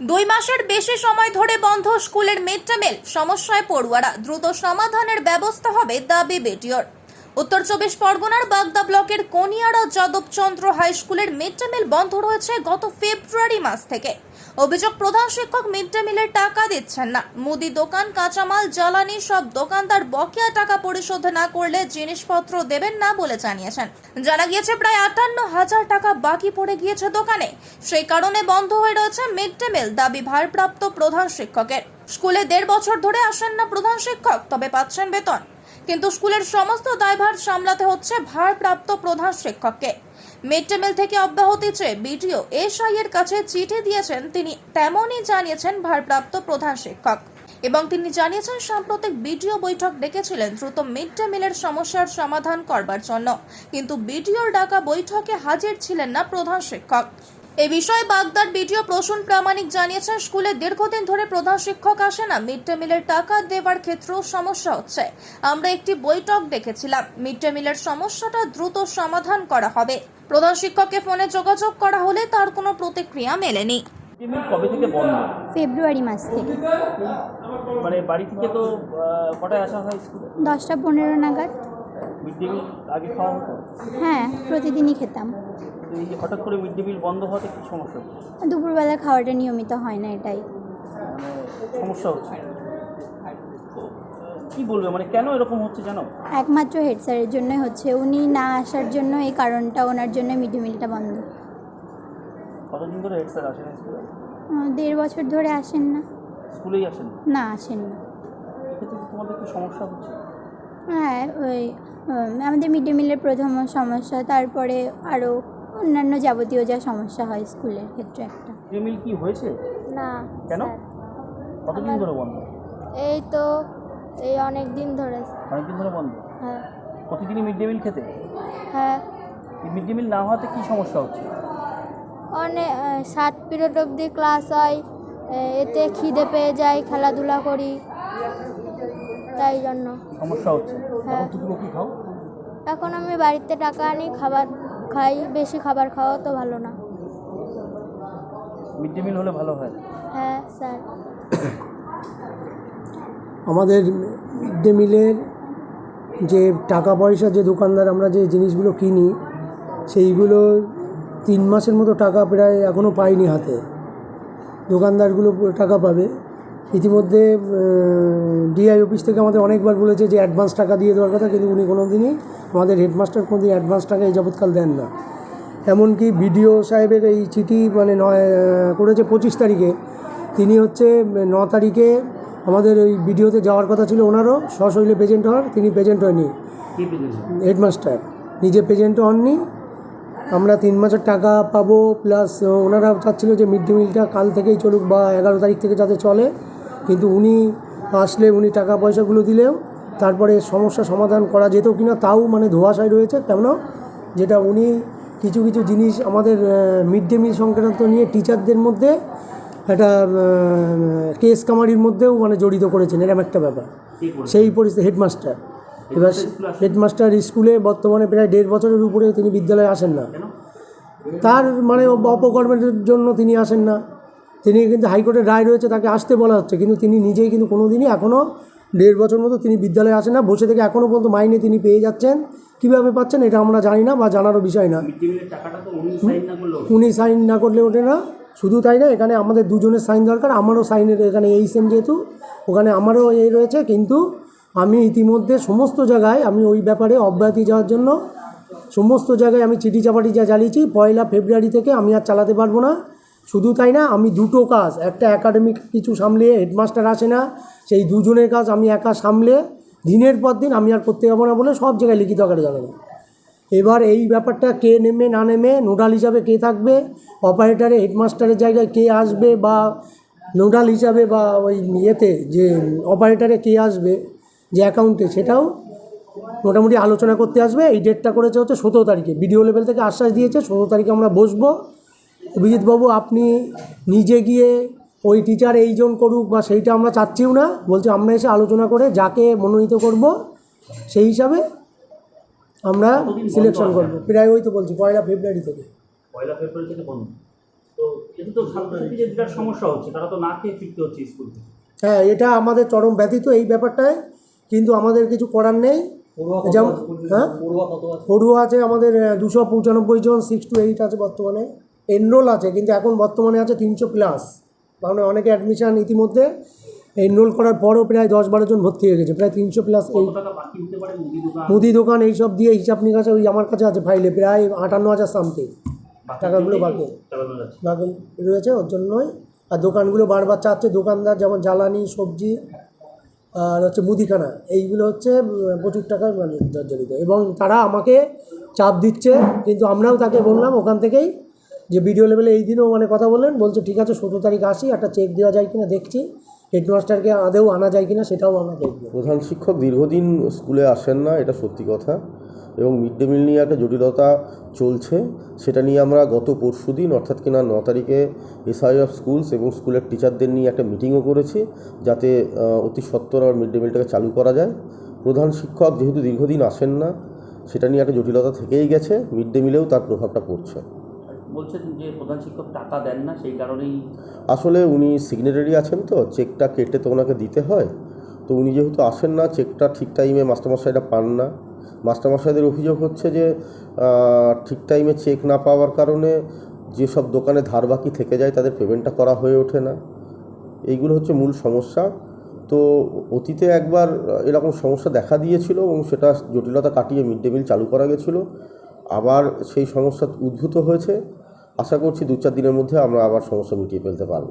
দুই মাসের বেশি সময় ধরে বন্ধ স্কুলের মিড ডে মিল সমস্যায় পড়ুয়ারা। দ্রুত সমাধানের ব্যবস্থা হবে দাবি বেটিওর উত্তর চব্বিশ পরগনার বাগদা ব্লকের কনিয়াড়া যাদবচন্দ্র হাই স্কুলের মিড ডে মিল বন্ধ রয়েছে গত ফেব্রুয়ারি মাস থেকে। অভিযোগ প্রধান শিক্ষক মিড ডে মিলের টাকা দিচ্ছেন না। মুদি দোকান, কাঁচামাল, জ্বালানি সব দোকানদার বকেয়া টাকা পরিশোধ না করলে জিনিসপত্র দেবেন না বলে জানিয়েছেন। জানা গিয়েছে প্রায় আটান্ন হাজার টাকা বাকি পড়ে গিয়েছে দোকানে। সেই কারণে বন্ধ হয়ে রয়েছে মিড ডে মিল দাবি ভারপ্রাপ্ত প্রধান শিক্ষকের। স্কুলে দেড় বছর ধরে আসেন না প্রধান শিক্ষক, তবে পাচ্ছেন বেতন। কিন্তু স্কুলের সমস্ত দায়ভার সামলাতে হচ্ছে ভারপ্রাপ্ত প্রধান শিক্ষককে। মিড মিল থেকে অব্যাহতি চেয়ে বিডিও এসআই এর কাছে চিঠি দিয়েছেন তিনি, তেমনই জানিয়েছেন ভারপ্রাপ্ত প্রধান শিক্ষক। এবং তিনি জানিয়েছেন, সাম্প্রতিক বিডিও বৈঠক ডেকেছিলেন দ্রুত মিড ডে মিলের সমস্যার সমাধান করবার জন্য। কিন্তু বিডিওর ডাকা বৈঠকে হাজির ছিলেন না প্রধান শিক্ষক। এ বিষয়ে বাগদার বিডিও প্রসূন প্রামাণিক জানিয়েছেন স্কুলে দীর্ঘদিন ধরে প্রধান শিক্ষক আসে না মিড ডে মিলের টাকা দেওয়ার ক্ষেত্রেও সমস্যা হচ্ছে। আমরা একটি বৈঠক ডেকেছিলাম মিড ডে মিলের সমস্যাটা দ্রুত সমাধান করা হবে। প্রধান শিক্ষককে ফোনে যোগাযোগ করা হলে তার কোনো প্রতিক্রিয়া মেলেনি। কবে থেকে বন্ধ? ফেব্রুয়ারি মাস থেকে। মানে বাড়ি থেকে তো কটায় আসা হয় স্কুলে? দশটা পনেরো নাগাদ। আগে খাওয়া হতো? হ্যাঁ প্রতিদিনই খেতাম। এই হঠাৎ করে মিড ডে মিল বন্ধ হওয়াতে কি সমস্যা? দুপুরবেলা খাওয়াটা নিয়মিত হয় না এটাই। মানে সমস্যা হচ্ছে। কী বলবে? মানে কেন এরকম হচ্ছে জানো? একমাত্র হেড স্যারের জন্যই হচ্ছে। উনি না আসার জন্য এই কারণটা ওনার জন্য মিড ডে মিলটা বন্ধ। কতদিন ধরে হেড স্যার আসেন স্কুলে? দেড় বছর ধরে আসেন না। স্কুলেই আসেন? না আসেন না। তোমাদের কি সমস্যা হচ্ছে? হ্যাঁ ওই আমাদের মিড ডে মিলের প্রথম সমস্যা তারপরে আরও অন্যান্য যাবতীয় যা সমস্যা হয় স্কুলের ক্ষেত্রে একটা। মিল কি হয়েছে? না কেন? কতদিন ধরে বন্ধ? এই তো এই অনেক দিন ধরে। অনেকদিন ধরে বন্ধ? হ্যাঁ। প্রতিদিনই মিড ডে মিল খেতে? হ্যাঁ। মিড ডে মিল না হওয়াতে কি সমস্যা হচ্ছে? অনেক সাত পিরিয়ড অবধি ক্লাস হয় এতে খিদে পেয়ে যায় খেলাধুলা করি তাই জন্য। সমস্যা হচ্ছে। হ্যাঁ। এখন আমি বাড়িতে টাকা আনি খাবার খাই বেশি খাবার খাওয়া তো ভালো না। মিড ডে মিল হলে ভালো হয়। হ্যাঁ স্যার। আমাদের মিড ডে মিলের যে টাকা পয়সা যে দোকানদার আমরা যে জিনিসগুলো কিনি সেইগুলো তিন মাসের মতো টাকা প্রায় এখনও পাইনি হাতে। দোকানদারগুলো টাকা পাবে। ইতিমধ্যে ডিআই অফিস থেকে আমাদের অনেকবার বলেছে যে অ্যাডভান্স টাকা দিয়ে দেওয়ার কথা কিন্তু উনি কোনো দিনই আমাদের হেডমাস্টার কোনো দিন অ্যাডভান্স টাকা এই যাবৎকাল দেন না। এমনকি বিডিও সাহেবের এই চিঠি মানে নয় করেছে পঁচিশ তারিখে। তিনি হচ্ছে ন তারিখে আমাদের ওই ভিডিওতে যাওয়ার কথা ছিল ওনারও সশৈলে প্রেজেন্ট হওয়ার তিনি প্রেজেন্ট হয়নি। হেডমাস্টার নিজে প্রেজেন্ট হননি। আমরা তিন মাসের টাকা পাবো প্লাস ওনারা চাচ্ছিল যে মিড ডে মিলটা কাল থেকেই চলুক বা এগারো তারিখ থেকে যাতে চলে। কিন্তু উনি আসলে উনি টাকা পয়সাগুলো দিলেও তারপরে সমস্যা সমাধান করা যেত কি না তাও মানে ধোয়াশায় রয়েছে কেন? যেটা উনি কিছু কিছু জিনিস আমাদের মিড ডে মিল সংক্রান্ত নিয়ে টিচারদের মধ্যে একটা কেস কামারির মধ্যেও মানে জড়িত করেছেন এরকম একটা ব্যাপার। সেই পরিস্থিতি হেডমাস্টার এবার হেডমাস্টার স্কুলে বর্তমানে প্রায় দেড় বছরের উপরে তিনি বিদ্যালয়ে আসেন না। তার মানে অপকর্মের জন্য তিনি আসেন না। তিনি কিন্তু হাইকোর্টের রায় রয়েছে তাকে আসতে বলা হচ্ছে। কিন্তু তিনি নিজেই কিন্তু কোনো দিনই এখনও দেড় বছর মতো তিনি বিদ্যালয়ে আসেন না। বসে থেকে এখনও পর্যন্ত মাইনে তিনি পেয়ে যাচ্ছেন। কীভাবে পাচ্ছেন এটা আমরা জানি না বা জানারও বিষয় না। উনি সাইন না উনি সাইন না করলে ওঠে না। শুধু তাই না এখানে আমাদের দুজনের সাইন দরকার। আমারও সাইনের এখানে এই সেম যেহেতু ওখানে আমারও এই রয়েছে। কিন্তু আমি ইতিমধ্যে সমস্ত জায়গায় আমি ওই ব্যাপারে অব্যাহতি যাওয়ার জন্য সমস্ত জায়গায় আমি চিঠি চাপাটি যা চালিয়েছি পয়লা ফেব্রুয়ারি থেকে আমি আর চালাতে পারব না। শুধু তাই না, আমি দুটো কাজ, একটা একাডেমিক কিছু সামলে হেডমাস্টার আসে না, সেই দুজনের কাজ আমি একা সামলে, দিনের পর দিন আমি আর করতে পারব না বলে সব জায়গায় লিখিত আকারে জানাব। এবার এই ব্যাপারটা কে নেমে না নেমে, নোডাল হিসাবে কে থাকবে অপারেটারে হেডমাস্টারের জায়গায় কে আসবে বা নোডাল হিসাবে বা ওই ইয়েতে যে অপারেটারে কে আসবে, যে অ্যাকাউন্টে সেটাও মোটামুটি আলোচনা করতে আসবে। এই ডেটটা করেছে হচ্ছে সতেরো তারিখে বিডিও লেভেল থেকে আশ্বাস দিয়েছে, সতেরো তারিখে আমরা বসবো। অভিজিৎবাবু আপনি নিজে গিয়ে ওই টিচার এইজন করুক বা সেইটা আমরা চাচ্ছিও না। বলছি আমরা এসে আলোচনা করে যাকে মনোনীত করব সেই হিসাবে আমরা সিলেকশন? করব। প্রায় ওই তো বলছি পয়লা ফেব্রুয়ারি থেকে। পয়লা ফেব্রুয়ারি থেকে বন্ধ। তো এতে তো ছাত্রছাত্রীদের বিরাট সমস্যা হচ্ছে তারা তো না খেয়ে ফিরতে হচ্ছে স্কুল থেকে। হ্যাঁ এটা আমাদের চরম ব্যতীত এই ব্যাপারটায় কিন্তু আমাদের কিছু করার নেই। যেমন হ্যাঁ? পড়ুয়া আছে? আমাদের দুশো পঁচানব্বই জন সিক্স টু এইট আছে বর্তমানে। এনরোল আছে কিন্তু এখন বর্তমানে আছে তিনশো প্লাস কারণ অনেকে অ্যাডমিশন ইতিমধ্যে এনরোল করার পরও প্রায় দশ বারো জন ভর্তি হয়ে গেছে প্রায় তিনশো প্লাস টাকা মুদি দোকান? এইসব দিয়ে হিসাব নিকাশ ওই আমার কাছে আছে ফাইলে প্রায় আটান্ন হাজার সামথিং টাকাগুলো বাকি। বাকি রয়েছে ওর জন্যই। আর দোকানগুলো বারবার চাচ্ছে দোকানদার যেমন জ্বালানি সবজি আর হচ্ছে মুদিখানা এইগুলো হচ্ছে প্রচুর টাকায় মানে জর্জরিত এবং তারা আমাকে চাপ দিচ্ছে কিন্তু আমরাও তাকে বললাম ওখান থেকেই যে ভিডিও লেভেলে এই দিনও মানে কথা বললেন, বলছে, ঠিক আছে, সতেরো তারিখ আসি, একটা চেক দেওয়া যায় কিনা, দেখছি। হেডমাস্টারকে আদেও আনা যায় কিনা, সেটাও আমরা দেখব। প্রধান শিক্ষক দীর্ঘদিন স্কুলে আসেন না, এটা সত্যি কথা। এবং মিড ডে মিল নিয়ে একটা জটিলতা চলছে, সেটা নিয়ে আমরা গত পরশু দিন, অর্থাৎ কিনা ন তারিখে এসআই অফ স্কুলস এবং স্কুলের টিচারদের নিয়ে একটা মিটিংও করেছি, যাতে অতি সত্বর আর মিড ডে মিলটাকে চালু করা যায়। প্রধান শিক্ষক যেহেতু দীর্ঘদিন আসেন না, সেটা নিয়ে একটা জটিলতা থেকেই গেছে, মিড ডে মিলেও তার প্রভাবটা পড়ছে। বলছেন যে প্রধান শিক্ষক টাকা দেন না, সেই কারণেই আসলে উনি সিগনেটারি আছেন তো চেকটা কেটে তো ওনাকে দিতে হয়। তো উনি যেহেতু আসেন না চেকটা ঠিক টাইমে মাস্টারমশাইটা পান না। মাস্টারমশাইদের অভিযোগ হচ্ছে যে ঠিক টাইমে চেক না পাওয়ার কারণে যেসব দোকানে ধার বাকি থেকে যায়, তাদের পেমেন্টটা করা হয়ে ওঠে না। এইগুলো হচ্ছে মূল সমস্যা। তো অতীতে একবার এরকম সমস্যা দেখা দিয়েছিল এবং সেটা জটিলতা কাটিয়ে মিড ডে মিল চালু করা গেছিল। আবার সেই সমস্যা উদ্ভূত হয়েছে। আশা করছি দু চার দিনের মধ্যে আমরা আবার সমস্যা মিটিয়ে ফেলতে পারব।